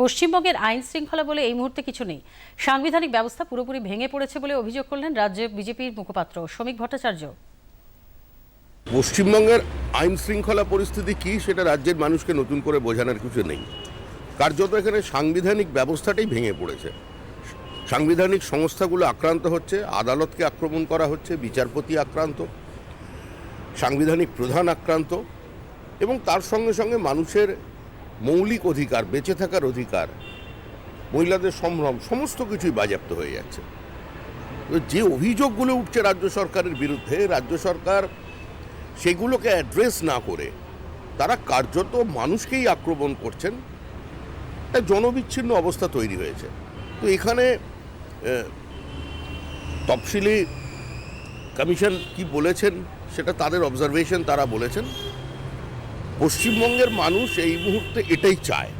পশ্চিমবঙ্গের আইন শৃঙ্খলা বলে এই মুহূর্তে কিছু নেই। সাংবিধানিক ব্যবস্থা পুরোপুরি ভেঙে পড়েছে বলে অভিযোগ করলেন রাজ্যে বিজেপির মুখপাত্র শ্রমিক ভট্টাচার্য। পশ্চিমবঙ্গের আইন শৃঙ্খলা পরিস্থিতি কি সেটা রাজ্যের মানুষকে নতুন করে বোঝানোর কিছু নেই। কার্যত এখানে সাংবিধানিক ব্যবস্থাটাই ভেঙে পড়েছে। সাংবিধানিক সংস্থাগুলো আক্রান্ত হচ্ছে, আদালতকে আক্রমণ করা হচ্ছে, বিচারপতি আক্রান্ত, সাংবিধানিক প্রধান আক্রান্ত এবং তার সঙ্গে সঙ্গে মানুষের মৌলিক অধিকার, বেঁচে থাকার অধিকার, মহিলাদের সম্ভ্রম, সমস্ত কিছুই বাজেয়াপ্ত হয়ে যাচ্ছে। যে অভিযোগগুলো উঠছে রাজ্য সরকারের বিরুদ্ধে, রাজ্য সরকার সেগুলোকে অ্যাড্রেস না করে তারা কার্যত মানুষকেই আক্রমণ করছেন। একটা জনবিচ্ছিন্ন অবস্থা তৈরি হয়েছে। তো এখানে তফসিলি কমিশন কি বলেছেন সেটা তাদের অবজারভেশন তারা বলেছেন। পশ্চিমবঙ্গের মানুষ এই মুহূর্তে এটাই চায়।